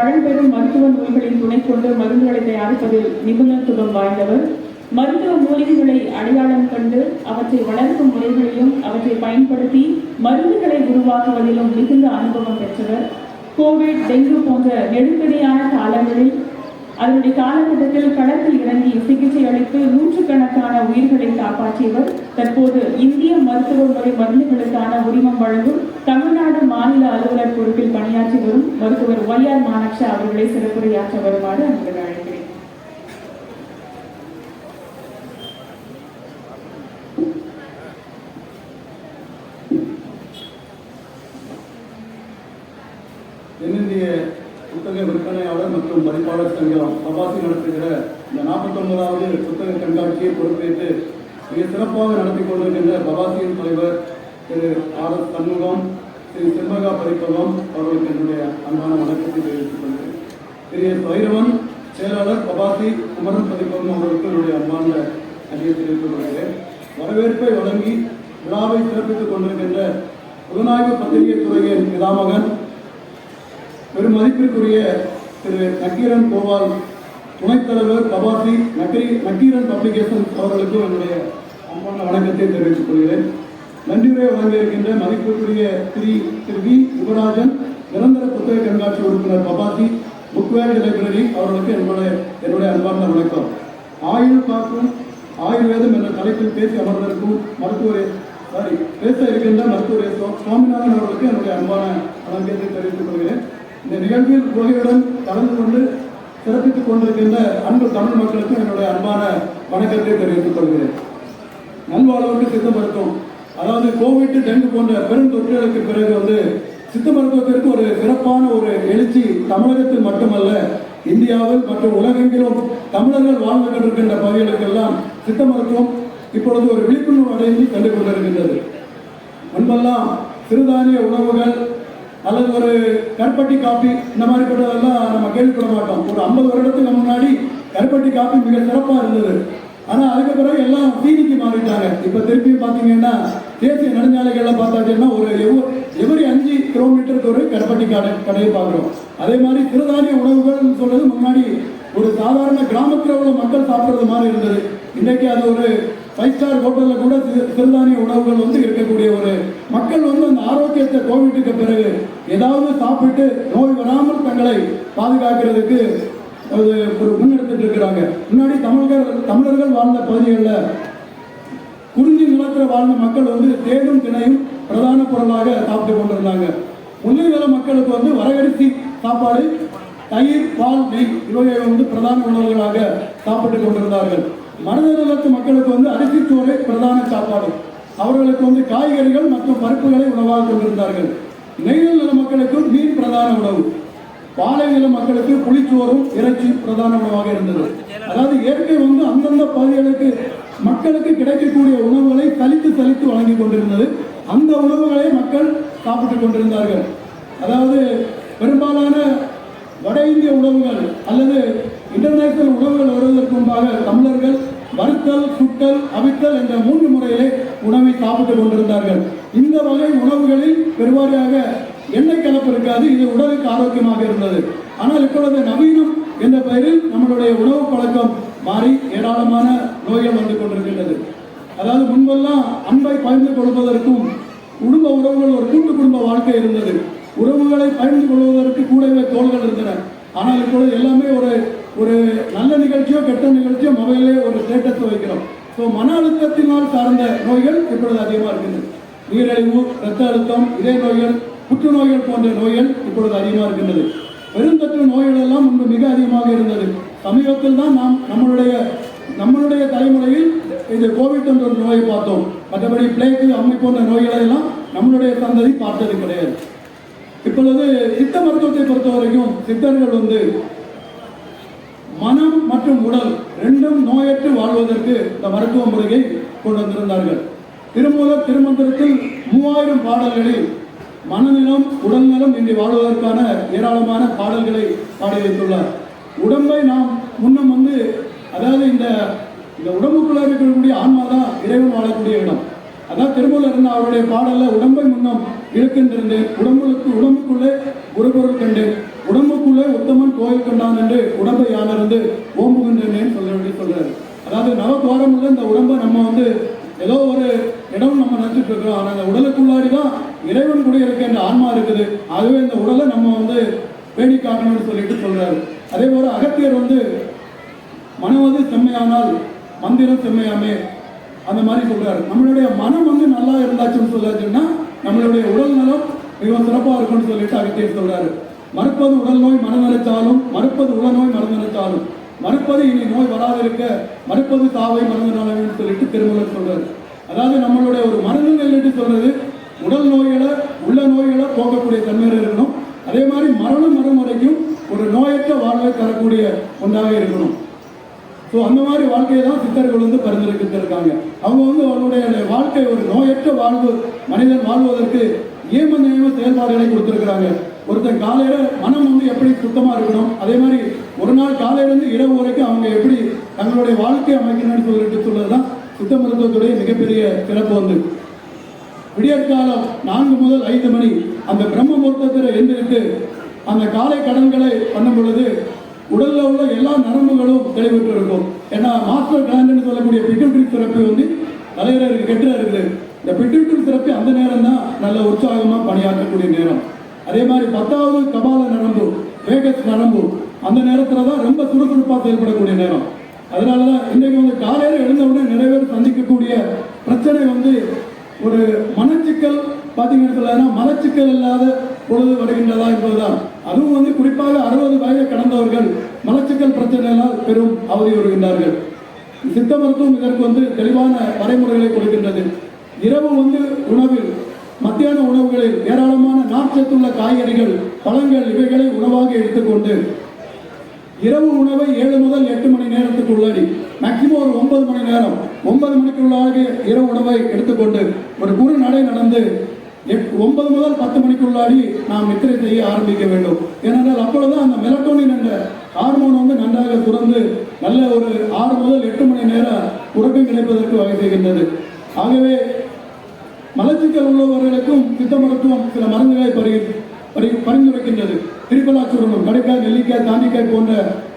பழம்பெரும் மருத்துவ நோய்களின் துணை கொண்டு மருந்துகளை தயாரிப்பதில் நிபுணத்துவம் வாய்ந்தவர். மருத்துவ மூலிகைகளை அடையாளம் கண்டு அவற்றை வளர்க்கும் முறைகளையும் அவற்றை பயன்படுத்தி மருந்துகளை உருவாக்குவதிலும் மிகுந்த அனுபவம் பெற்றவர். கோவிட் டெங்கு போன்ற நெருக்கடியான காலங்களில் அதனுடைய காலகட்டத்தில் களத்தில் இறங்கி சிகிச்சை அளித்து நூற்றுக்கணக்கான உயிர்களை ஆகியவர் தற்போது இந்திய மருத்துவ முறை மருந்துகளுக்கான உரிமம் வழங்கும் தமிழ்நாடு மாநில அலுவலர் பொறுப்பில் பணியாற்றி வரும் மருத்துவர் ஒய் ஆர் மானக்ஷா அவர்களை சிறப்புரையாற்ற வருமாறு அன்புடன் அழைக்கிறேன். தென்னிந்திய புத்தக விற்பனையாளர் மற்றும் பதிப்பாளர் சங்கம் அபாசி நடத்துகிற இந்த நாற்பத்தி ஒன்பதாவது புத்தக கண்காட்சியை பொறுப்பேற்று மிக சிறப்பாக நடத்தி கொண்டிருக்கின்ற பவாசியின் தலைவர் திரு ஆர் எஸ் சண்முகம் திரு செம்பகா பரிப்பகம் அவர்களுக்கு என்னுடைய அன்பான வணக்கத்தை தெரிவித்துக் கொள்கிறேன். திரு வைரவன் செயலாளர் பபாசி குமரன் பதிப்பகம் அவர்களுக்கு என்னுடைய அன்பான நன்றியை தெரிவித்துக் கொள்கிறேன். வரவேற்பை வழங்கி விழாவை சிறப்பித்துக் கொண்டிருக்கின்ற புலனாய்வு பத்திரிகை துறையின் பிதாமகன் பெருமதிப்பிற்குரிய திரு நக்கீரன் கோபால் துணைத் தலைவர் கபாசி நக்கீ நக்கீரன் பப்ளிகேஷன் அவர்களுக்கும் என்னுடைய அன்பான வணக்கத்தை தெரிவித்துக் கொள்கிறேன். நன்றியுரை வழங்க இருக்கின்ற மதிப்பிற்குரிய திரு திரு வி. யுவராஜன் நிரந்தர புத்தக கண்காட்சி உறுப்பினர் கபாசி புக்வேர்டு லைப்ரரி அவர்களுக்கு என்னுடைய என்னுடைய அன்பான வணக்கம். ஆயுள் காக்கும் ஆயுர்வேதம் என்ற தலைப்பில் பேசி அமர்ந்திருக்கும் மருத்துவர் சாரி பேச இருக்கின்ற மருத்துவர் சுவாமிநாதன் அவர்களுக்கு என்னுடைய அன்பான வணக்கத்தை தெரிவித்துக் கொள்கிறேன். இந்த நிகழ்வில் உலகையுடன் கலந்து கொண்டு சிறப்பித்துக் கொண்டிருக்கின்ற அன்பு தமிழ் மக்களுக்கு என்னுடைய அன்பான வணக்கத்தை தெரிவித்துக் கொள்கிறேன். நல்வாழ்வுக்கு சித்த மருத்துவம். அதாவது கோவிட் டெங்கு போன்ற பெரும் தொற்றுகளுக்கு பிறகு வந்து சித்த மருத்துவத்திற்கு ஒரு சிறப்பான ஒரு எழுச்சி தமிழகத்தில் மட்டுமல்ல இந்தியாவில் மற்றும் உலகெங்கிலும் தமிழர்கள் வாழ்ந்து கொண்டிருக்கின்ற பகுதிகளுக்கெல்லாம் சித்த மருத்துவம் இப்பொழுது ஒரு விழிப்புணர்வு அடைந்து கண்டு கொண்டிருக்கின்றது. முன்பெல்லாம் சிறுதானிய உணவுகள் அல்லது ஒரு கருப்பட்டி காப்பி இந்த மாதிரிப்பட்டதெல்லாம் நம்ம கேள்விப்பட மாட்டோம். ஒரு ஐம்பது வருடத்துக்கு முன்னாடி கருப்பட்டி காப்பி மிக சிறப்பாக இருந்தது. ஆனால் அதுக்கு பிறகு எல்லாம் சீனிக்கு மாறிட்டாங்க. இப்போ திருப்பி பார்த்தீங்கன்னா தேசிய நெடுஞ்சாலைகள்ல பார்த்தாச்சுன்னா ஒரு எவ்வளோ எவரி அஞ்சு கிலோமீட்டருக்கு ஒரு கருப்பட்டி கடை கடையை பார்க்குறோம். அதே மாதிரி சிறுதானிய உணவுகள் சொல்றது முன்னாடி ஒரு சாதாரண கிராமத்தில் உள்ள மக்கள் சாப்பிட்றது மாதிரி இருந்தது. இன்றைக்கு அது ஒரு ஃபைவ் ஸ்டார் ஹோட்டலில் கூட சி- சிறுதானிய உணவுகள் வந்து இருக்கக்கூடிய ஒரு மக்கள் வந்து அந்த ஆரோக்கியத்தை கோவிட்டுக்கு பிறகு ஏதாவது சாப்பிட்டு நோய் வராமல் தங்களை பாதுகாக்கிறதுக்கு அது ஒரு முன்னெடுத்துட்டு இருக்கிறாங்க. முன்னாடி தமிழர்கள் தமிழர்கள் வாழ்ந்த பகுதிகளில் குறிஞ்சி நிலத்தில் வாழ்ந்த மக்கள் வந்து தேனும் திணையும் பிரதான பொருளாக சாப்பிட்டு கொண்டிருந்தாங்க. முல்லை நில மக்களுக்கு வந்து வரகரிசி சாப்பாடு தயிர் பால் நெய் இவையை வந்து பிரதான உணவுகளாக சாப்பிட்டு கொண்டிருந்தார்கள். மனித நிலத்து மக்களுக்கு வந்து அரிசி பிரதான சாப்பாடு. அவர்களுக்கு வந்து காய்கறிகள் மற்றும் பருப்புகளை உணவாக கொண்டிருந்தார்கள். நெய்தல் நில மக்களுக்கு மீன் பிரதான உணவு. பாலை நில மக்களுக்கு புளிச்சோறும் இறைச்சி பிரதான உணவாக இருந்தது. அதாவது இயற்கை வந்து அந்தந்த பகுதிகளுக்கு மக்களுக்கு கிடைக்கக்கூடிய உணவுகளை தலித்து தலித்து வழங்கி கொண்டிருந்தது. அந்த உணவுகளை மக்கள் சாப்பிட்டுக் கொண்டிருந்தார்கள். அதாவது பெரும்பாலான வட இந்திய உணவுகள் அல்லது இன்டர்நேஷனல் உணவுகள் வருவதற்கு முன்பாக தமிழர்கள் வறுத்தல் சுட்டல் அவித்தல் என்ற மூன்று முறையிலே உணவை சாப்பிட்டுக் கொண்டிருந்தார்கள். இந்த வகை உணவுகளில் பெருவாரியாக எண்ணெய் கலப்பு இருக்காது இது உடலுக்கு ஆரோக்கியமாக இருந்தது. ஆனால் இப்பொழுது நவீனம் என்ற பெயரில் நம்மளுடைய உணவு பழக்கம் மாறி ஏராளமான நோய்கள் வந்து கொண்டிருக்கின்றது. அதாவது முன்பெல்லாம் அன்பை பகிர்ந்து கொள்வதற்கும் குடும்ப உறவுகள் ஒரு கூட்டு குடும்ப வாழ்க்கை இருந்தது. உறவுகளை பகிர்ந்து கொள்வதற்கு கூடவே தோள்கள் இருந்தன. ஆனால் இப்பொழுது எல்லாமே ஒரு ஒரு நல்ல நிகழ்ச்சியோ கெட்ட நிகழ்ச்சியோ மொபைலே ஒரு ஸ்டேட்டஸ் வைக்கிறோம். ஸோ மன அழுத்தத்தினால் சார்ந்த நோய்கள் இப்பொழுது அதிகமாக இருக்கின்றன நீரிழிவு இரத்த அழுத்தம் இதய நோய்கள் புற்றுநோய்கள் போன்ற நோய்கள் இப்பொழுது அதிகமாக இருக்கின்றது. பெருந்தொற்று நோய்கள் எல்லாம் முன்பு மிக அதிகமாக இருந்தது. சமீபத்தில் தான் நாம் நம்மளுடைய நம்மளுடைய தலைமுறையில் இது கோவிட் என்ற ஒரு நோயை பார்த்தோம். மற்றபடி பிளேக்கு அம்மை போன்ற நோய்களை எல்லாம் நம்மளுடைய சந்ததி பார்த்தது கிடையாது. இப்பொழுது சித்த மருத்துவத்தை பொறுத்த வரைக்கும் சித்தர்கள் வந்து மனம் மற்றும் உடல் ரெண்டும் நோயற்று வாழ்வதற்கு இந்த மருத்துவ முறையை கொண்டு வந்திருந்தார்கள். திருமூல திருமந்திரத்தில் மூவாயிரம் பாடல்களில் மனநலம் உடல்நலம் இன்றி வாழ்வதற்கான ஏராளமான பாடல்களை பாடி வைத்துள்ளார். உடம்பை நாம் முன்னம் வந்து அதாவது இந்த இந்த உடம்புக்குள்ள இருக்கக்கூடிய ஆன்மா தான் இறைவன் வாழக்கூடிய இடம். அதான் திருமூலர் அவருடைய பாடல்ல உடம்பை முன்னம் இழுக்கின்றிருந்தேன் உடம்புக்கு உடம்புக்குள்ளே ஒரு பொருள் உடம்புக்குள்ளே உத்தமன் கோயில் கண்டான் என்று உடம்பை யானிருந்து ஓம்புகின்றேன் சொல்ல வேண்டி சொல்றாரு. அதாவது நவத்வாரம் உள்ள இந்த உடம்பை நம்ம வந்து ஏதோ ஒரு இடம் நம்ம நினைச்சிட்டு இருக்கோம் ஆனால் அந்த உடலுக்குள்ளாடி தான் இறைவன் கூட இருக்கின்ற ஆன்மா இருக்குது. அதுவே இந்த உடலை நம்ம வந்து பேணி காக்கணும்னு சொல்லிட்டு சொல்றாரு. அதே போல அகத்தியர் வந்து மனம் வந்து செம்மையானால் மந்திரம் செம்மையாமே அந்த மாதிரி சொல்றாரு. நம்மளுடைய மனம் வந்து நல்லா இருந்தாச்சுன்னு சொல்லாச்சுன்னா நம்மளுடைய உடல் நலம் மிகவும் சிறப்பாக இருக்கும்னு சொல்லிட்டு அகத்தியர் சொல்றாரு. மறுப்பது உடல் நோய் மனம் நினைச்சாலும் மறுப்பது உடல் நோய் மனம் நினைச்சாலும் மறுப்பது இனி நோய் வராதிருக்க மறுப்பது தாவை மருந்து நலன்னு சொல்லிட்டு திருமூலர் சொல்றாரு. அதாவது நம்மளுடைய ஒரு மருந்துகள் என்று சொல்றது உடல் நோய்களை உள்ள நோய்களை போக்கக்கூடிய தன்மையில் இருக்கணும். அதே மாதிரி மரணம் மரம் வரைக்கும் ஒரு நோயற்ற வாழ்வை தரக்கூடிய ஒன்றாக இருக்கணும். ஸோ அந்த மாதிரி வாழ்க்கையை தான் சித்தர்கள் வந்து பரிந்துரைக்கிட்டிருக்காங்க. அவங்க வந்து அவங்களுடைய வாழ்க்கை ஒரு நோயற்ற வாழ்வு மனிதன் வாழ்வதற்கு ஏம நியம செயல்பாடுகளை கொடுத்துருக்குறாங்க. ஒருத்தன் காலையில மனம் வந்து எப்படி சுத்தமா இருக்கணும்? அதே மாதிரி ஒரு நாள் காலையில இருந்து இரவு வரைக்கும் அவங்க எப்படி தங்களுடைய வாழ்க்கையை அமைக்கணும்னு சொல்லிட்டு சொல்றதுதான் சித்த மருத்துவத்துடைய மிகப்பெரிய சிறப்பு வந்து. விடியற்காலம் நான்கு முதல் ஐந்து மணி. அந்த பிரம்ம முகூர்த்தத்தில் எழுந்திருக்கு அந்த காலை கடன்களை பண்ணும் பொழுது உடலில் உள்ள எல்லா நரம்புகளும் தெளிவிட்டு இருக்கும். ஏன்னா மாஸ்டர் கிளாண்ட்னு சொல்லக்கூடிய பிட்யூட்டரி திறப்பி வந்து தலையில இருக்கு இருக்குது. இந்த பிட்யூட்டரி திறப்பி அந்த நேரம் தான் நல்ல உற்சாகமாக பணியாற்றக்கூடிய நேரம். அதே மாதிரி பத்தாவது கபால நரம்பு வேகஸ் நரம்பு அந்த நேரத்தில் தான் ரொம்ப சுறுசுறுப்பாக செயல்படக்கூடிய நேரம். அதனால தான் இன்றைக்கு வந்து காலையில் எழுந்தவுடனே நிறைய பேர் சந்திக்கக்கூடிய பிரச்சனை வந்து ஒரு மனச்சிக்கல் பார்த்தீங்கன்னு சொல்லனா மலச்சிக்கல் இல்லாத பொழுது வருகின்றதா என்பதுதான். அதுவும் வந்து குறிப்பாக அறுபது வயதை கடந்தவர்கள் மலச்சிக்கல் பிரச்சனைகளால் பெரும் அவதி வருகின்றார்கள். சித்த மருத்துவம் இதற்கு வந்து தெளிவான வரைமுறைகளை கொடுக்கின்றது. இரவு வந்து உணவில் மத்தியான உணவுகளில் ஏராளமான நார்ச்சத்துள்ள காய்கறிகள் பழங்கள் இவைகளை உணவாக எடுத்துக்கொண்டு இரவு உணவை ஏழு முதல் எட்டு மணி நேரத்துக்கு உள்ளாடி மேக்சிமம் ஒரு ஒன்பது மணி நேரம் ஒன்பது மணிக்குள்ளாக இரவு உணவை எடுத்துக்கொண்டு ஒரு குறு நடை நடந்து ஒன்பது முதல் பத்து மணிக்குள்ளாடி நாம் நித்திரை செய்ய ஆரம்பிக்க வேண்டும். ஏனென்றால் அப்பொழுதுதான் அந்த மெலட்டோனின் என்ற ஹார்மோன் வந்து நன்றாக சுரந்து நல்ல ஒரு ஆறு முதல் எட்டு மணி நேரம் உறக்கம் கிடைப்பதற்கு வகை செய்கின்றது. ஆகவே மலச்சிக்கல் உள்ளவர்களுக்கும் சித்த மருத்துவம் சில மருந்துகளை பரி பரி பரிந்துரைக்கின்றது. திரிபலா சூரணம் கடைக்காய் நெல்லிக்காய் தாண்டிக்காய் போன்ற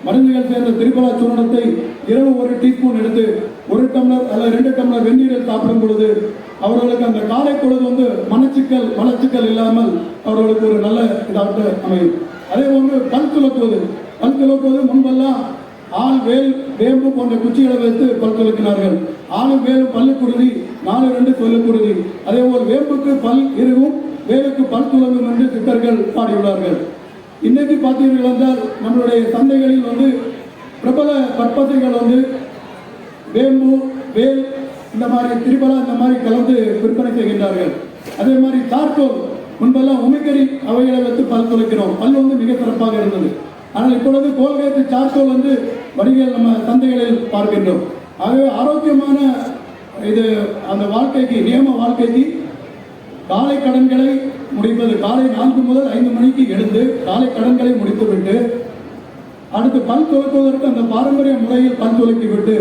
மருந்துகள் சேர்ந்த திரிபலா சூரணத்தை இரவு ஒரு டீஸ்பூன் எடுத்து ஒரு டம்ளர் அல்லது ரெண்டு டம்ளர் வெந்நீரில் சாப்பிடும் பொழுது அவர்களுக்கு அந்த காலை பொழுது வந்து மனச்சிக்கல் மலச்சிக்கல் இல்லாமல் அவர்களுக்கு ஒரு நல்ல இதாக அமையும். அதே போன்று பல் துளக்குவது பல் துளக்குவது முன்பெல்லாம் ஆள் வேல் வேம்பு போன்ற குச்சிகளை வைத்து பல் துளக்கினார்கள் ஆளு வேலு பல்லு குருதி நாலு ரெண்டு சொல்லு குருதி. அதே போல் வேம்புக்கு பல் இருவும் வேலுக்கு பல் துலங்கும் என்று சித்தர்கள் பாடியுள்ளார்கள். இன்னைக்கு பார்த்தீர்கள் என்றால் நம்மளுடைய சந்தைகளில் வந்து பிரபல பற்பசைகள் வந்து வேம்பு வேல் இந்த மாதிரி திரிபலா இந்த மாதிரி கலந்து விற்பனை செய்கின்றார்கள். அதே மாதிரி தார்கோல் முன்பெல்லாம் உமிக்கறி அவைகளை வைத்து பல் துளைக்கிறோம் பல் வந்து மிக சிறப்பாக இருந்தது. ஆனால் இப்பொழுது கோல்கேட் சார்கோல் வந்து வணிகர் நம்ம சந்தைகளில் பார்க்கின்றோம். ஆகவே ஆரோக்கியமான இது அந்த வாழ்க்கைக்கு நியம வாழ்க்கைக்கு காலை கடன்களை முடிப்பது காலை நான்கு முதல் ஐந்து மணிக்கு எழுந்து காலை கடன்களை முடித்துவிட்டு அடுத்து பல் துலக்குவதற்கு அந்த பாரம்பரிய முறையில் பல் துலக்கிவிட்டு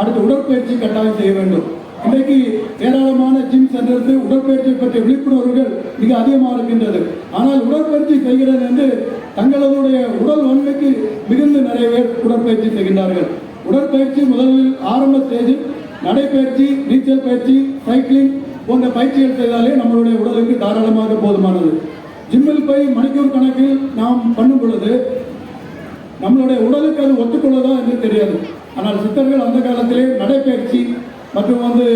அடுத்து உடற்பயிற்சி கட்டாயம் செய்ய வேண்டும். இன்றைக்கு ஏராளமான ஜிம் சென்றது உடற்பயிற்சி பற்றிய விழிப்புணர்வுகள் மிக அதிகமாக இருக்கின்றது. ஆனால் உடற்பயிற்சி செய்கிறது என்று தங்களுடைய உடல் வன்மைக்கு மிகுந்த நிறைய பேர் உடற்பயிற்சி செய்கின்றார்கள். உடற்பயிற்சி முதலில் ஆரம்ப ஸ்டேஜில் நடைப்பயிற்சி நீச்சல் பயிற்சி சைக்கிளிங் போன்ற பயிற்சிகள் செய்தாலே நம்மளுடைய உடலுக்கு தாராளமாக போதுமானது. ஜிம்மில் போய் மணிக்கூர் கணக்கில் நாம் பண்ணும் பொழுது நம்மளுடைய உடலுக்கு அது ஒத்துக்கொள்ளதா என்று தெரியாது. ஆனால் சித்தர்கள் அந்த காலத்திலே நடைப்பயிற்சி மற்றும் வந்து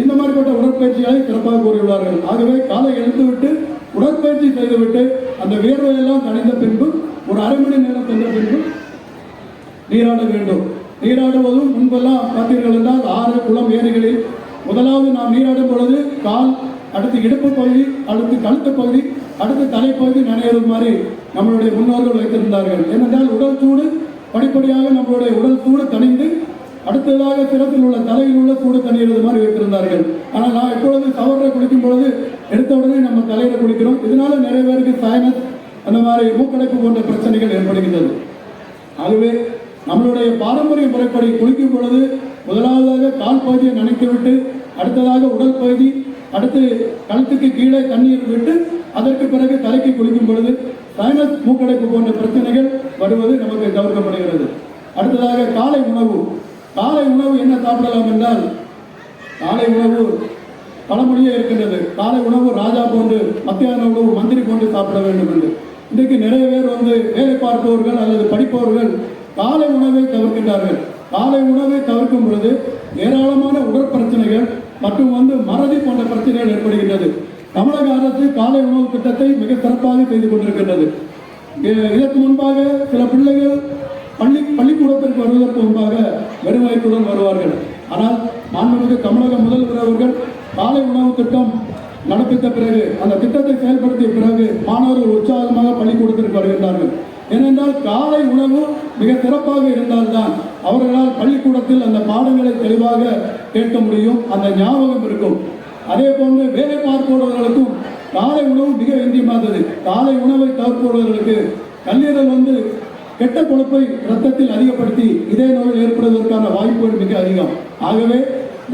இந்த மாதிரிப்பட்ட உடற்பயிற்சிகளை சிறப்பாக கூறியுள்ளார்கள். ஆகவே காலை எழுந்துவிட்டு உடற்பயிற்சி செய்துவிட்டு அந்த வியர்வையெல்லாம் கணிந்த பின்பு ஒரு அரை மணி நேரம் சென்ற பின்பு நீராட வேண்டும். நீராடுவதும் முன்பெல்லாம் பார்த்தீர்கள் என்றால் ஆறு குளம் ஏரிகளில் முதலாவது நாம் நீராடும் பொழுது கால் அடுத்து இடுப்பு பகுதி அடுத்து கழுத்து பகுதி அடுத்து தலைப்பகுதி நனையிறது மாதிரி நம்மளுடைய முன்னோர்கள் வைத்திருந்தார்கள். ஏனென்றால் உடல் சூடு படிப்படியாக நம்மளுடைய உடல் சூடு தணிந்து அடுத்ததாக சிரத்தில் உள்ள தலையில் உள்ள சூடு தணிகிறது மாதிரி வைத்திருந்தார்கள். ஆனால் நான் எப்பொழுது சவர குளிக்கும் பொழுது எடுத்த உடனே நம்ம தலையில குளிக்கிறோம். இதனால நிறைய பேருக்கு சைனஸ் அந்த மாதிரி மூக்கடைப்பு போன்ற பிரச்சனைகள் ஏற்படுகின்றது. அதுவே நம்மளுடைய பாரம்பரிய முறைப்படி குளிக்கும் பொழுது முதலாவதாக கால் பகுதியை நனைத்துவிட்டு அடுத்ததாக உடல் பகுதி அடுத்து கழுத்துக்கு கீழே தண்ணீர் விட்டு அதற்கு பிறகு தலைக்கு குளிக்கும் பொழுது சைனஸ் மூக்கடைப்பு போன்ற பிரச்சனைகள் வருவது நமக்கு தவிர்க்கப்படுகிறது அடுத்ததாக காலை உணவு. காலை உணவு என்ன சாப்பிடலாம் என்றால் காலை உணவு பழமொழியே இருக்கின்றது. காலை உணவு ராஜா போன்று மத்தியான உணவு மந்திரி போன்று சாப்பிட வேண்டும் என்று. இன்றைக்கு நிறைய பேர் வந்து வேலை பார்ப்பவர்கள் அல்லது படிப்பவர்கள் காலை உணவை தவிர்க்கின்றார்கள். காலை உணவை தவிர்க்கும் பொழுது ஏராளமான உடற்பிரச்சனைகள் மற்றும் வந்து மறதி போன்ற பிரச்சனைகள் ஏற்படுகின்றது. தமிழக அரசு காலை உணவு திட்டத்தை மிக சிறப்பாக செய்து கொண்டிருக்கின்றது. இதற்கு முன்பாக சில பிள்ளைகள் பள்ளி பள்ளிக்கூடத்திற்கு வருவதற்கு முன்பாக வெறும் வருவார்கள். ஆனால் மாண்புமிகு தமிழக முதல்வர் அவர்கள் காலை உணவு திட்டம் நடப்பித்த பிறகு அந்த திட்டத்தை செயல்படுத்திய பிறகு மாணவர்கள் உற்சாகமாக பள்ளிக்கூடத்திற்கு வருகின்றார்கள். ஏனென்றால் காலை உணவு மிக சிறப்பாக இருந்தால்தான் அவர்களால் பள்ளிக்கூடத்தில் அந்த பாடங்களை தெளிவாக கேட்க முடியும் அந்த ஞாபகம் இருக்கும். அதே போன்று வேலை பார்ப்பவர்களுக்கும் காலை உணவு மிக வேண்டியமானது காலை உணவை தவிர்ப்பவர்களுக்கு கல்லீரல் வந்து கெட்ட கொழுப்பை ரத்தத்தில் அதிகப்படுத்தி இதய நோய் ஏற்படுவதற்கான வாய்ப்புகள் மிக அதிகம். ஆகவே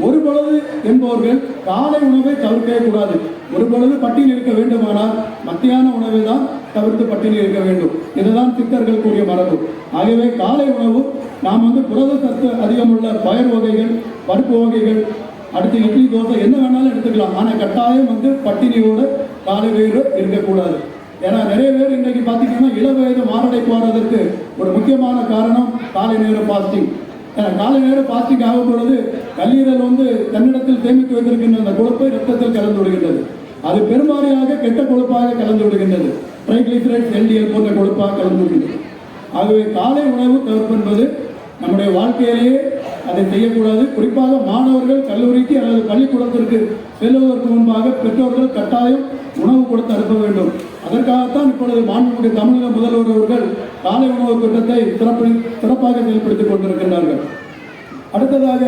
ஒரு பொழுது என்பவர்கள் காலை உணவை தவிர்க்கவே கூடாது. ஒரு பொழுது பட்டியல் இருக்க வேண்டுமானால் மத்தியான உணவை தான் தவிர்த்து பட்டியலில் இருக்க வேண்டும். இதுதான் சித்தர்கள் கூறிய மரபு. ஆகவே காலை உணவு நாம் வந்து புரத சத்து அதிகமுள்ள பயர் வகைகள் பருப்பு வகைகள் அடுத்து இட்லி தோசை என்ன வேணாலும் எடுத்துக்கலாம். ஆனால் கட்டாயம் வந்து பட்டினியோடு காலை வேறு இருக்கக்கூடாது. ஏன்னா நிறைய பேர் இன்றைக்கு பார்த்தீங்கன்னா இள வயது மாரடைப்பு வர்றதற்கு ஒரு முக்கியமான காரணம் காலை நேர பாஸ்டிங் காலை நேர பாஸ்டிங் ஆகும் பொழுது கல்லீரல் வந்து தன்னிடத்தில் சேமித்து வைத்திருக்கின்ற அந்த கொழுப்பை ரத்தத்தில் கலந்து விடுகின்றது. அது பெரும்பாலாக கெட்ட கொழுப்பாக கலந்து விடுகின்றது. ட்ரைகிளிசரைட்ஸ் எல்டிஎல் போன்ற கொழுப்பாக கலந்து விடுகின்றது ஆகவே காலை உணவு தவிர்ப்பென்பது நம்முடைய வாழ்க்கையிலேயே அதை செய்யக்கூடாது. குறிப்பாக மாணவர்கள் கல்லூரிக்கு அல்லது பள்ளிக்கூடத்திற்கு செல்வதற்கு முன்பாக பெற்றோர்கள் கட்டாயம் உணவு கொடுத்து அனுப்ப வேண்டும். அதற்காகத்தான் இப்பொழுது மாண்புமிகு தமிழக முதல்வர் அவர்கள் காலை உணவு திட்டத்தை சிறப்பு சிறப்பாக செயல்படுத்திக் கொண்டிருக்கின்றார்கள். அடுத்ததாக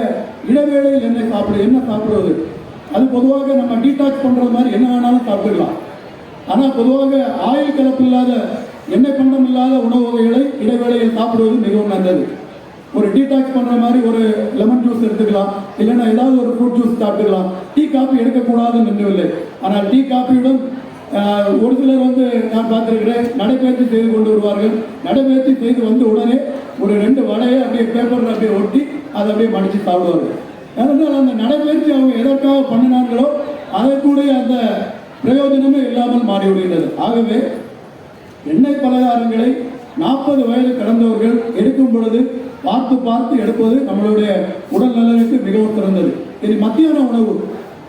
இடைவேளையில் என்ன சாப்பிடு என்ன சாப்பிடுவது? அது பொதுவாக நம்ம டீடாக்ஸ் பண்ணுற மாதிரி என்ன வேணாலும் சாப்பிடலாம். ஆனால் பொதுவாக ஆயுள் கலப்பு இல்லாத எண்ணெய் பண்டம் இல்லாத உணவு வகைகளை இடைவேளையில் சாப்பிடுவது மிகவும் நல்லது. ஒரு டீடாக்ஸ் பண்ணுற மாதிரி ஒரு லெமன் ஜூஸ் எடுத்துக்கலாம் இல்லைன்னா ஏதாவது ஒரு ஃப்ரூட் ஜூஸ் சாப்பிட்டுக்கலாம். டீ காஃபி எடுக்கக்கூடாதுன்னு நின்றுவில்லை. ஆனால் டீ காபியுடன் ஒரு சிலர் வந்து நான் பார்த்துருக்கிறேன் நடைபயிற்சி செய்து கொண்டு வருவார்கள். நடைபயிற்சி செய்து வந்து உடனே ஒரு ரெண்டு வடையை அப்படியே பேப்பரில் அப்படியே ஒட்டி அதை அப்படியே மடித்து சாப்பிடுவார்கள். ஏனென்றால் அந்த நடைபயிற்சி அவங்க எதற்காக பண்ணினார்களோ கூட அந்த பிரயோஜனமே இல்லாமல் மாறிவிடுகின்றது. ஆகவே எண்ணெய் பலகாரங்களை நாற்பது வயது கடந்தவர்கள் எடுக்கும் பொழுது பார்த்து பார்த்து எடுப்பது நம்மளுடைய உடல் நலனுக்கு மிகவும் சிறந்தது. இது மத்தியான உணவு.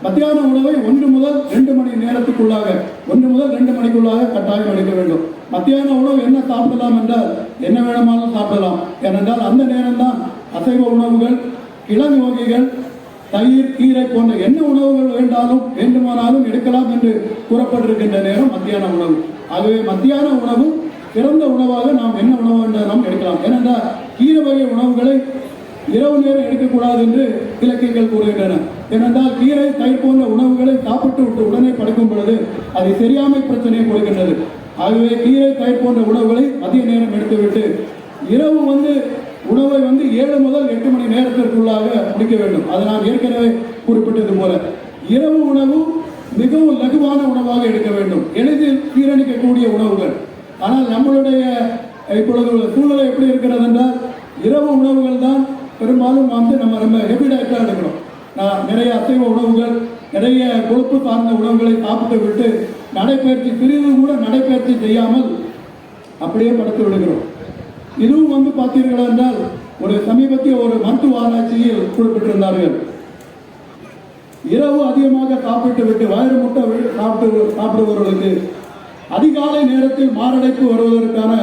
மத்தியான உணவை ஒன்று முதல் ரெண்டு மணி நேரத்துக்குள்ளாக ஒன்று முதல் ரெண்டு மணிக்குள்ளாக கட்டாயம் எடுக்க வேண்டும். மத்தியான உணவு என்ன சாப்பிடலாம் என்றால் என்ன வேணுமானாலும் சாப்பிடலாம். ஏனென்றால் அந்த நேரம்தான் அசைவ உணவுகள் கிழங்கு வகைகள் தயிர் கீரை போன்ற என்ன உணவுகள் வேண்டாலும் வேண்டுமானாலும் எடுக்கலாம் என்று கூறப்பட்டிருக்கின்ற நேரம் மத்தியான உணவு. ஆகவே மத்தியான உணவு சிறந்த உணவாக நாம் என்ன உணவு நாம் எடுக்கலாம். ஏனென்றால் கீரை வகை உணவுகளை இரவு நேரம் எடுக்கக்கூடாது என்று இலக்கியங்கள் கூறுகின்றன. ஏனென்றால் கீரை தயிர் போன்ற உணவுகளை சாப்பிட்டு விட்டு உடனே படுக்கும் பொழுது அது சரியாமை பிரச்சனையை கொடுக்கின்றது. ஆகவே கீரை தயிர் போன்ற உணவுகளை மதிய நேரம் எடுத்துவிட்டு இரவு வந்து உணவை வந்து ஏழு முதல் எட்டு மணி நேரத்திற்குள்ளாக முடிக்க வேண்டும். அதை நான் ஏற்கனவே குறிப்பிட்டது போல. இரவு உணவு மிகவும் லகுவான உணவாக எடுக்க வேண்டும். எளிதில் ஜீரணிக்கக்கூடிய உணவுகள். ஆனால் நம்மளுடைய இப்பொழுது சூழ்நிலை எப்படி இருக்கிறது என்றால் இரவு உணவுகள் தான் பெரும்பாலும் வந்து நம்ம ரொம்ப ஹெவி டயட்டாக எடுக்கிறோம். நான் நிறைய அசைவ உணவுகள் நிறைய கொழுப்பு சார்ந்த உணவுகளை சாப்பிட்டு விட்டு நடைப்பயிற்சி பிரிவு கூட நடைப்பயிற்சி செய்யாமல் அப்படியே படுத்து விடுகிறோம். இதுவும் வந்து பார்த்தீர்கள் என்றால் ஒரு சமீபத்திய ஒரு மருத்துவ ஆராய்ச்சியில் குறிப்பிட்டிருந்தார்கள். இரவு அதிகமாக சாப்பிட்டு விட்டு வயிறு முட்டை சாப்பிட்டு சாப்பிடுபவர்களுக்கு அதிகாலை நேரத்தில் மாரடைப்பு வருவதற்கான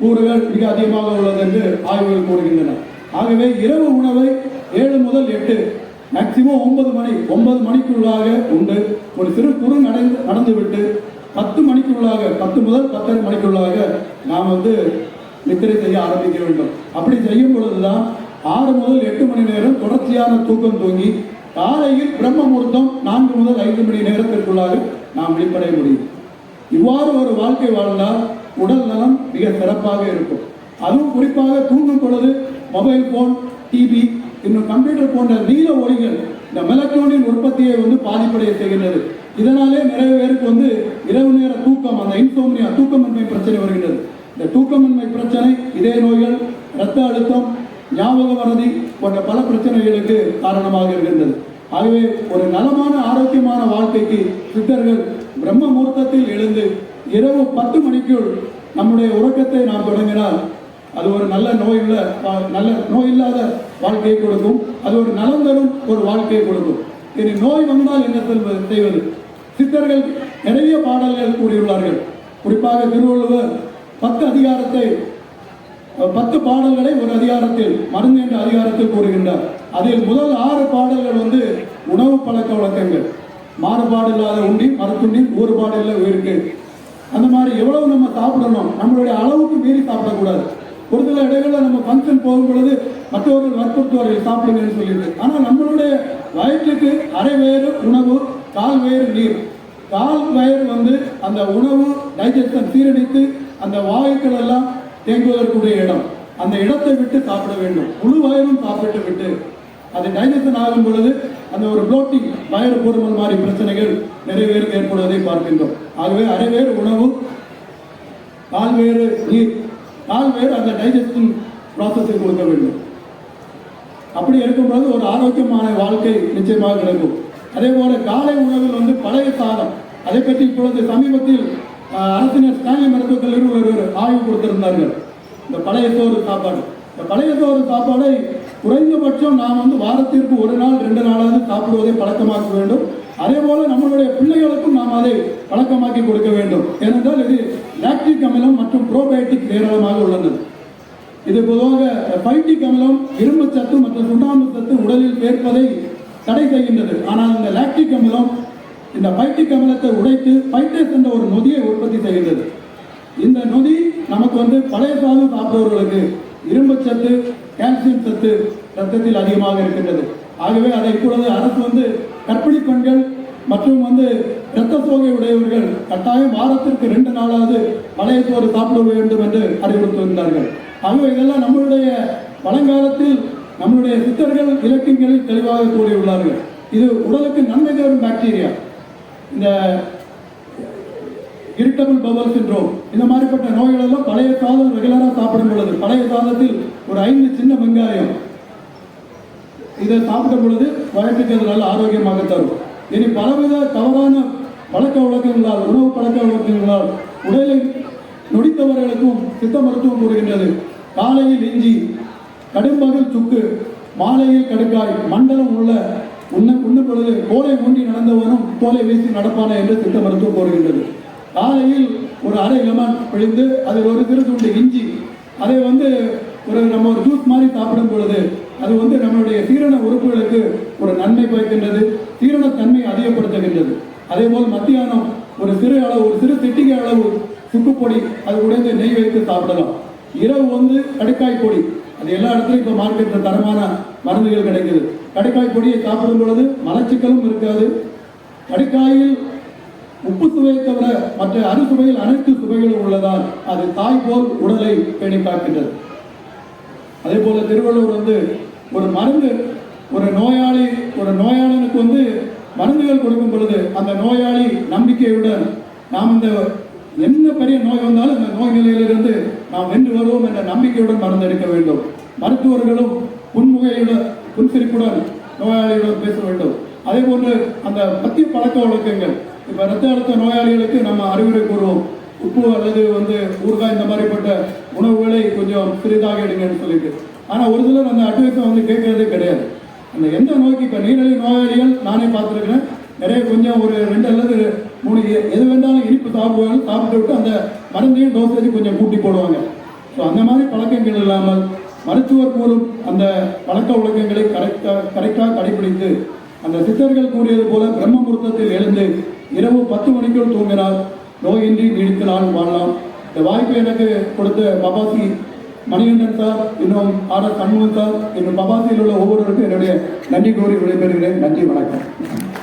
கூறுகள் மிக அதிகமாக உள்ளது என்று ஆய்வுகள் கூறுகின்றன. ஆகவே இரவு உணவை ஏழு முதல் எட்டு மேக்சிமம் ஒன்பது மணி ஒன்பது மணிக்குள்ளாக உண்டு. ஒரு சிறு குறு நடந்து நடந்துவிட்டு பத்து மணிக்குள்ளாக பத்து முதல் பத்தரை மணிக்குள்ளாக நாம் வந்து நித்திரை செய்ய ஆரம்பிக்க வேண்டும்? அப்படி செய்யும் பொழுதுதான் ஆறு முதல் எட்டு மணி நேரம் தொடர்ச்சியான தூக்கம் தூங்கி காலையில் பிரம்ம முகூர்த்தம் நான்கு முதல் ஐந்து மணி நேரத்திற்குள்ளாக நாம் விழிப்படைய முடியும். இவ்வாறு ஒரு வாழ்க்கை வாழ்ந்தால் உடல் நலம் மிக சிறப்பாக இருக்கும். அதுவும் குறிப்பாக தூங்கும் பொழுது மொபைல் போன் டிவி இன்னும் கம்ப்யூட்டர் போன்ற நீல ஒளிகள் இந்த மெலக்ட்ரானின் உற்பத்தியை வந்து பாதிப்படைய செய்கின்றது. இதனாலே நிறைய பேருக்கு வந்து இரவு நேர தூக்கம் அந்த இன்சோம்னியா தூக்கமின்மை பிரச்சனை வருகின்றது. இந்த தூக்கமின்மை பிரச்சனை இதய நோய்கள் இரத்த அழுத்தம் ஞாபக மறதி போன்ற பல பிரச்சனைகளுக்கு காரணமாக இருக்கின்றது. ஆகவே ஒரு நலமான ஆரோக்கியமான வாழ்க்கைக்கு சித்தர்கள் பிரம்ம முகூர்த்தத்தில் எழுந்து இரவு பத்து மணிக்குள் நம்முடைய உறக்கத்தை நாம் தொடங்கினால் அது ஒரு நல்ல நோய் உள்ள நல்ல நோய் இல்லாத வாழ்க்கையை கொடுக்கும். அது ஒரு நலம் தரும் ஒரு வாழ்க்கையை கொடுக்கும். இனி நோய் வந்தால் என்ன செல்வது செய்வது? சித்தர்கள் நிறைய பாடல்கள் கூறியுள்ளார்கள். குறிப்பாக திருவள்ளுவர் பத்து அதிகாரத்தை பத்து பாடல்களை ஒரு அதிகாரத்தில் மருந்து என்ற அதிகாரத்தில் கூறுகின்றார். அதில் முதல் ஆறு பாடல்கள் வந்து உணவு பழக்க வழக்கங்கள். மாறுபாடு இல்லாத உண்டி மரத்துண்டி ஊறுபாடு இல்லை உயிருக்கு. அந்த மாதிரி எவ்வளவு நம்ம சாப்பிடணும் நம்மளுடைய அளவுக்கு மீறி சாப்பிடக்கூடாது. ஒரு சில இடங்களில் நம்ம ஃபங்க்ஷன் போகும் பொழுது மற்றவர்கள் வற்புறுத்துவார்கள் சாப்பிடுங்கன்னு சொல்லிட்டு. ஆனால் நம்மளுடைய வயிற்றுக்கு அரை வேறு உணவு கால் வேறு நீர். கால் வயிறு வந்து அந்த உணவு டைஜஷன் சீரடித்து அந்த வாயுக்கள் எல்லாம் தேங்குவதற்குரிய இடம். அந்த இடத்தை விட்டு சாப்பிட வேண்டும். முழு வயிறும் சாப்பிட்டு விட்டு அது டைஜஷன் ஆகும் பொழுது அந்த ஒரு ப்ளோட்டிங் வயிறு பொறுமல் மாதிரி பிரச்சனைகள் நிறைய பேருக்கு ஏற்படுவதை பார்க்கின்றோம். ஆகவே அரை வேறு உணவு கால் வேறு நீர் கால் வேறு அந்த டைஜஷன் ப்ராசஸை கொடுக்க வேண்டும். அப்படி இருக்கும்போது ஒரு ஆரோக்கியமான வாழ்க்கை நிச்சயமாக கிடைக்கும் அதே போல காலை உணவில் வந்து பழைய சாதம் அதை பற்றி இப்பொழுது சமீபத்தில் அரசினர் ஸ்டாலின் மருத்துவத்தில் இருவர் ஒரு ஆய்வு கொடுத்திருந்தார்கள். இந்த பழைய சோறு சாப்பாடு. இந்த பழைய சோறு சாப்பாடை குறைந்தபட்சம் நாம் வந்து வாரத்திற்கு ஒரு நாள் ரெண்டு நாளாவது சாப்பிடுவதை பழக்கமாக்க வேண்டும். அதே போல நம்மளுடைய பிள்ளைகளுக்கும் நாம் அதை பழக்கமாக்கி கொடுக்க வேண்டும். ஏனென்றால் இது லாக்டிக் அமிலம் மற்றும் ப்ரோபயோட்டிக் ஏராளமாக உள்ளது. இது பொதுவாக பைட்டிக் அமிலம் இரும்பு சத்து மற்றும் சுண்ணாம்பு சத்து உடலில் சேர்ப்பதை தடை செய்கின்றது. ஆனால் இந்த லாக்டிக் அமிலம் இந்த பைட்டி அமிலத்தை உடைத்து பைட்டஸ் என்ற ஒரு நொதியை உற்பத்தி செய்கின்றது. இந்த நொதி நமக்கு வந்து பழைய சாதம் சாப்பிடுபவர்களுக்கு இரும்பு சத்து கால்சியம் சத்து ரத்தத்தில் அதிகமாக இருக்கின்றது. ஆகவே அதை இப்பொழுது அரசு வந்து கற்பிணி பெண்கள் மற்றும் வந்து இரத்த சோகை உடையவர்கள் கட்டாயம் வாரத்திற்கு ரெண்டு நாளாவது பழைய சோறு சாப்பிட வேண்டும் என்று அறிவுறுத்துகின்றார்கள் ஆகவே இதெல்லாம் நம்மளுடைய பழங்காலத்தில் நம்மளுடைய சித்தர்கள் இலக்கியங்களில் தெளிவாக கூறியுள்ளார்கள். இது உடலுக்கு நன்மை தரும் பாக்டீரியா இந்த இரிட்டபிள் பவல் சின்ரோம் இந்த மாதிரிப்பட்ட நோய்கள் எல்லாம் பழைய சாதம் ரெகுலராக சாப்பிடும் பொழுது பழைய சாதத்தில் ஒரு ஐந்து சின்ன வெங்காயம் இதை சாப்பிடும் பொழுது வயற்றுக்கு அது நல்ல ஆரோக்கியமாக தரும். இனி பலவித தவறான பழக்க வழக்கங்களால் உணவு பழக்க வழக்கங்களால் உடலை நொடித்தவர்களுக்கும் சித்த மருத்துவம் கூறுகின்றது. காலையில் இஞ்சி கடும்பகல் சுக்கு மாலையில் கடுக்காய் மண்டலம் உள்ள உண்ண பொழுது கோலை ஊன்றி நடந்தவனும் கோலை வீசி நடப்பான என்று சித்த மருத்துவம் கோருகின்றது காலையில் ஒரு அரை லெமன் பிழிந்து அதில் ஒரு சிறு துண்டு இஞ்சி அதை வந்து ஒரு நம்ம ஒரு ஜூஸ் மாதிரி சாப்பிடும் பொழுது அது வந்து நம்மளுடைய சீரண உறுப்புகளுக்கு ஒரு நன்மை பயக்கின்றது சீரணத்தன்மை அதிகப்படுத்துகின்றது. அதே போல் மத்தியானம் ஒரு சிறு அளவு ஒரு சிறு திட்டிகை அளவு சுக்குப்பொடி அது உடைந்து நெய் வைத்து சாப்பிடலாம். இரவு வந்து கடுக்காய் பொடி அது எல்லா இடத்துலையும் இப்போ மார்க்கெட்டில் தரமான மருந்துகள் கிடைக்குது. கடைக்காய் பொடியை சாப்பிடும் பொழுது மலச்சிக்கலும் இருக்காது. கடைக்காயில் உப்பு சுவையை தவிர மற்ற அறுசுவையில் அனைத்து சுவைகளும் உள்ளதால் அது தாய் போல் உடலை பேணி காக்கின்றது அதே போல திருவள்ளுவர் வந்து ஒரு மருந்து ஒரு நோயாளி ஒரு நோயாளனுக்கு வந்து மருந்துகள் கொடுக்கும் பொழுது அந்த நோயாளி நம்பிக்கையுடன் நாம் இந்த என்ன பெரிய நோய் வந்தாலும் இந்த நோய் நிலையிலிருந்து நாம் வென்று வருவோம் என்ற நம்பிக்கையுடன் மருந்தெடுக்க வேண்டும். மருத்துவர்களும் புன்முகையுடன் புன்சிரிப்புடன் நோயாளிகளுடன் பேச வேண்டும். அதே போன்று அந்த மத்திய பழக்க வழக்கங்கள். இப்போ ரத்த அழுத்த நோயாளிகளுக்கு நம்ம அறிவுரை கூறுவோம். உப்பு அல்லது வந்து ஊறுகாய் இந்த மாதிரிப்பட்ட உணவுகளை கொஞ்சம் சிறிதாக எடுங்கன்னு சொல்லிட்டு. ஆனால் ஒரு சிலர் அந்த அட்வைஸை வந்து கேட்கறதே கிடையாது. அந்த எந்த நோய்க்கு இப்போ நீரிழிவு நோயாளிகள் நானே பார்த்துருக்கிறேன். நிறைய கொஞ்சம் ஒரு ரெண்டு அல்லது மூணு எது வேண்டாலும் இனிப்பு சாப்பிடுவாங்க சாப்பிட்டு விட்டு அந்த மருந்தையும் டோசேஜ் கொஞ்சம் கூட்டி போடுவாங்க. ஸோ அந்த மாதிரி பழக்கங்கள் இல்லாமல் மருத்துவர் கூறும் அந்த பழக்க வழக்கங்களை கரெக்டாக கரெக்டாக கடைபிடித்து அந்த சித்தர்கள் கூறியது போல பிரம்ம முகூர்த்தத்தில் எழுந்து இரவு பத்து மணிக்குள் தூங்கினால் நோயின்றி நீடித்து நாள் வாழலாம். இந்த வாய்ப்பு எனக்கு கொடுத்த பபாசி மணிகண்டன் சார் இன்னும் ஆர் எஸ் சண்முகன் சார் இன்னும் பபாசியில் உள்ள ஒவ்வொருவருக்கும் என்னுடைய நன்றி கூறி விடைபெறுகிறேன். நன்றி வணக்கம்.